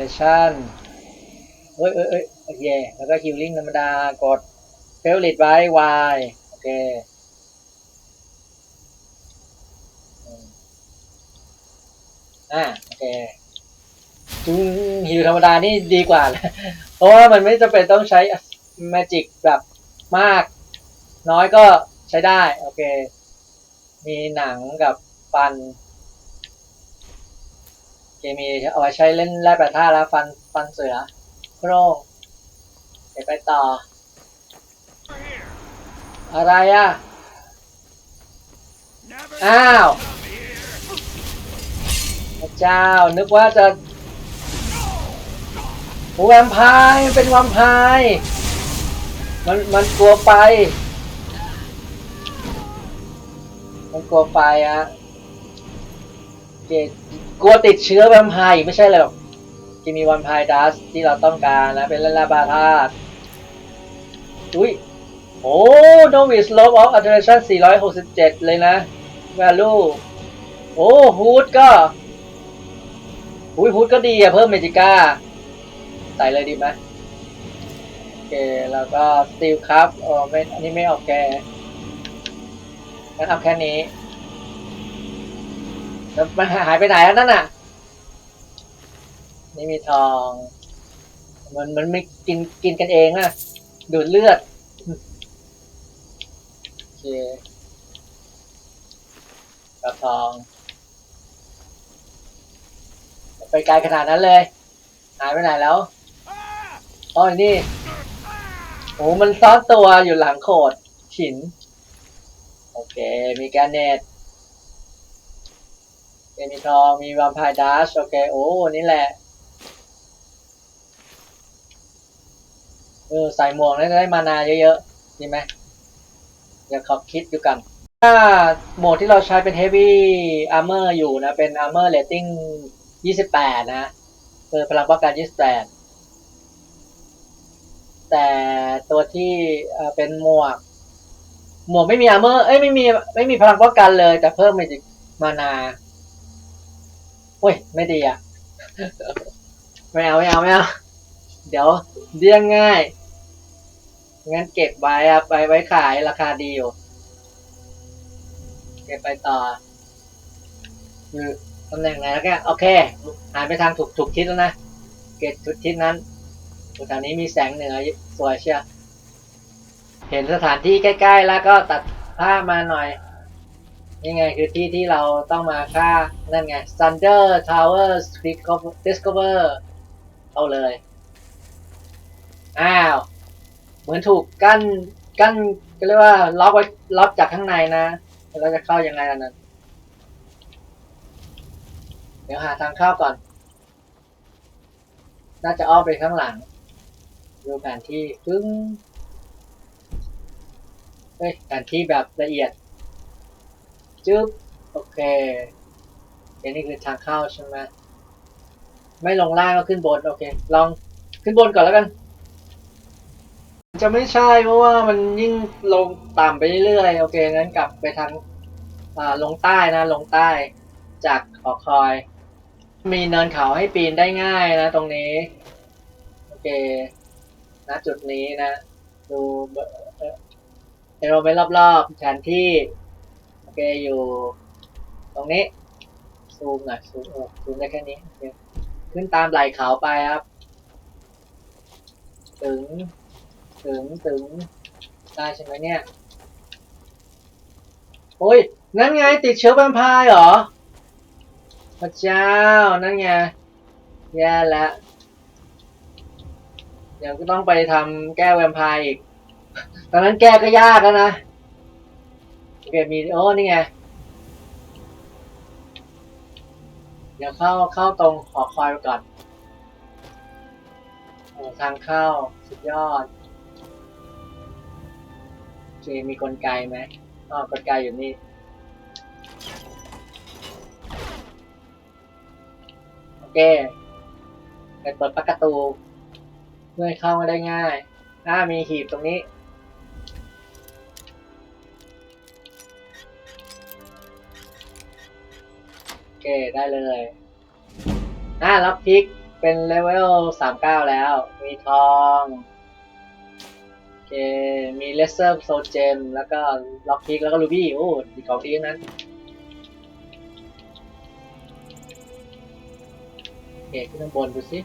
เซชั่นเอ้ยเอ้ยเอ้ยโอเค แล้วก็ฮิลลิ่งธรรมดากดเฟลลิตไว้วายโอเคอ่าโอเคจุงฮิลธรรมดานี่ดีกว่า เพราะว่ามันไม่จำเป็นต้องใช้แมจิกแบบมาก น้อยก็ใช้ได้ โอเค มีหนังกับฟัน เคมีเอาไว้ใช้เล่นแร่แปรธาตุแล้วฟันฟันเสือโครงเดี๋ยวไปต่อ อะไรอะ อ้าวพระเจ้า นึกว่าจะโอ้แวมไพร์มันเป็นแวมไพร์มันมันกลัวไฟมันกลัวไฟอะ เกกลัวติดเชื้อแวมไพร์อีกไม่ใช่เลยหรอกกิมีแวมไพร์ดัสที่เราต้องการนะเป็นเล่นลาบาธาตุอุ้ยโอ้โนวิสโลบออฟอัลเทอร์ชั่น467 เลยนะ value โอ้ฮูดก็อุ้ยฮูดก็ดีอะเพิ่มเมจิก้า ใส่เลยดีไหมโอเค แล้วก็สตีลครับโอ้ไม่อันนี้ไม่ออกแกงั้นเอาแค่นี้ แล้วมันหายไปไหนแล้วนั่นน่ะ นี่มีทอง มันมันไม่กินกินกันเองอะดูดเลือด โอเคกระทอง ไปไกลขนาดนั้นเลย หายไปไหนแล้วอ๋อนี่โอ้มันซ่อนตัวอยู่หลังโขดหิน โอเค มีแกรเนต มีทองมีว a ม p พ r e ดัชโอเคโอ้นี่แหละเออใส่หมวกแล้วจะได้มานาเยอะๆดีไหมเดี๋ยวขอคิดดูกัน ถ้าโหมดที่เราใช้เป็น Heavy Armor อยู่นะ เป็น Armor Rating 28 นะเออพลังป้องกัน 28 แต่ตัวที่เอ่อเป็นหมวก หมวกไม่มี Armor เอ้ยไม่มีไม่มีพลังป้องกันเลย แต่เพิ่มมานา โอ้ย ไม่ดีอะ ไม่เอาไม่เอาไม่เอา เดี๋ยวเดี้ยงง่าย งั้นเก็บไว้อะไปไว้ขายราคาดีอยู่ เก็บไปต่อคือตำแหน่งไหนแล้วแกโอเคหันไปทางถูกถูกทิศแล้วนะ เก็บทุกทิศนั้นแถวนี้มีแสงเหนือสวยเชียวเห็นสถานที่ใกล้ ๆ แล้วก็ตัดภามาหน่อย นี่ไงคือที่ที่เราต้องมาฆ่า นั่นไง Thunder Tower Discover เอาเลย อ้าว เหมือนถูกกั้น กั้นก็เรียกว่าล็อกไว้ล็อกจากข้างในนะ เราจะเข้ายังไงล่ะนั้น เดี๋ยวหาทางเข้าก่อน น่าจะอ้อมไปข้างหลัง ดูแผนที่ปึ้ง เฮ้ย แผนที่แบบละเอียด จึ๊บ โอเคเดี๋ยวนี่คือทางเข้าใช่ไหมไม่ลงล่างก็ขึ้นบน โอเค ลองขึ้นบนก่อนแล้วกัน จะไม่ใช่เพราะว่ามันยิ่งลงต่ำไปเรื่อยๆ โอเค งั้นกลับไปทางอ่าลงใต้นะ ลงใต้จากหอคอย มีเนินเขาให้ปีนได้ง่ายนะ ตรงนี้ โอเคณจุดนี้นะ ดูเอ่อเอโรไปรอบๆแผนที่ เคอยู่ ตรงนี้ ซูมหน่อยซูมโอ้ซูมได้แค่นี้โอเคขึ้นตามไหล่เขาไปครับ ถึง ถึง ถึง ได้ใช่ไหมเนี่ย โอ้ย นั่นไงติดเชื้อแวมไพร์เหรอ พระเจ้า นั่นไง แย่แล้วเดี๋ยวก็ต้องไปทำแก้แวมไพร์อีก ตอนนั้นแก้ก็ยากแล้วนะ เคมีโอ้นี่ไง เดี๋ยวเข้าเข้าตรงหอคอยไปก่อนโอ้ทางเข้าสุดยอดโอเคมีกลไกไหมอ๋อกลไกอยู่นี่โอเคไปเปิดประตูเพื่อเข้ามาได้ง่าย ถ้ามีหีบตรงนี้ ได้เลยอ่ารับพิกเป็นเลเวลสามเก้าแล้ว มีทองโอเคมีเลเซอร์โซเจมแล้วก็ล็อกพิกแล้วก็ลูบี้โอ้ดีของดีนั้นโอเคขึ้นข้างบนดูสิ